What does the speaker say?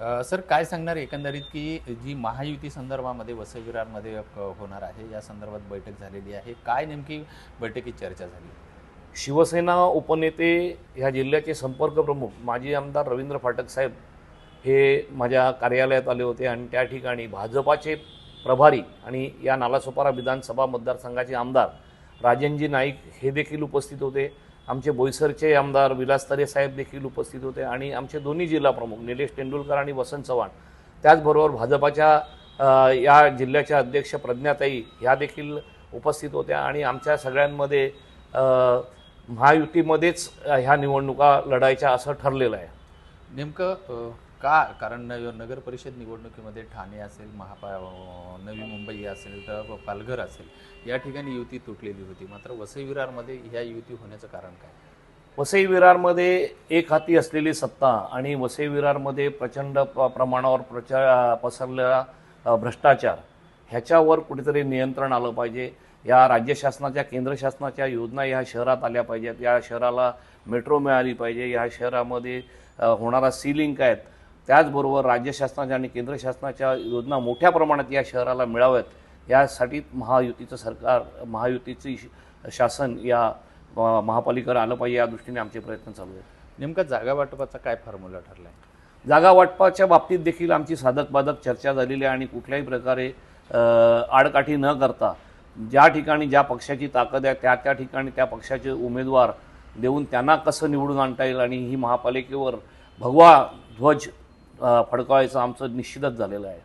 Sir काय सांगणार एकंदरीत की जी महायुती संदर्भामध्ये वसविरारमध्ये होणार आहे या संदर्भात बैठक झालेली आहे. काय नेमकी बैठकीत चर्चा झाली? शिवसेना उपनेते ह्या जिल्ह्याचे संपर्क प्रमुख माजी आमदार रवींद्र फाटक साहेब हे माझ्या कार्यालयात आले होते आणि त्या ठिकाणी भाजपाचे प्रभारी आणि या नालासोपारा विधानसभा मतदारसंघाचे आमदार राजनजी नाईक हे देखील उपस्थित होते. आमचे बोईसरचे आमदार विलास तरे साहेब देखील उपस्थित होते आणि आमचे दोन्ही जिल्हा प्रमुख निलेश तेंडुलकर आणि वसंत चव्हाण. त्याचबरोबर भाजपाच्या या जिल्ह्याच्या अध्यक्ष प्रज्ञाताई ह्या देखील उपस्थित होत्या आणि आमच्या सगळ्यांमध्ये महायुतीमध्येच ह्या निवडणुका लढायच्या असं ठरलेलं आहे. नेमकं का? कारण नगर परिषद निवडणुकीमध्ये ठाणे असेल महापा नवी मुंबई असेल तर पालघर असेल या ठिकाणी युती तुटलेली होती. मात्र वसई विरारमध्ये ह्या युती होण्याचं कारण काय? वसई विरारमध्ये एक हाती असलेली सत्ता आणि वसई विरारमध्ये प्रचंड प- प्रमाणावर प्रचार पसरलेला भ्रष्टाचार ह्याच्यावर कुठेतरी नियंत्रण आलं पाहिजे. या राज्य शासनाच्या केंद्र शासनाच्या योजना या शहरात आल्या पाहिजेत. या शहराला मेट्रो मिळाली पाहिजे. या शहरामध्ये होणारा सी लिंक आहेत? त्याचबरोबर राज्य शासनाच्या आणि केंद्र शासनाच्या योजना मोठ्या प्रमाणात या शहराला मिळाव्यात. यासाठी महायुतीचं सरकार महायुतीची शासन या महापालिकेवर आलं पाहिजे या दृष्टीने आमचे प्रयत्न चालू आहेत. नेमका जागा वाटपाचा काय फॉर्म्युला ठरला आहे जागा वाटपाच्या बाबतीत देखील आमची साधक बाधक चर्चा झालेली आहे आणि कुठल्याही प्रकारे आडकाठी न करता ज्या ठिकाणी ज्या पक्षाची ताकद आहे त्या त्या ठिकाणी त्या पक्षाचे उमेदवार देऊन त्यांना कसं निवडून आणता येईल आणि ही महापालिकेवर भगवा ध्वज फडकावायचं आमचं निश्चितच झालेलं आहे.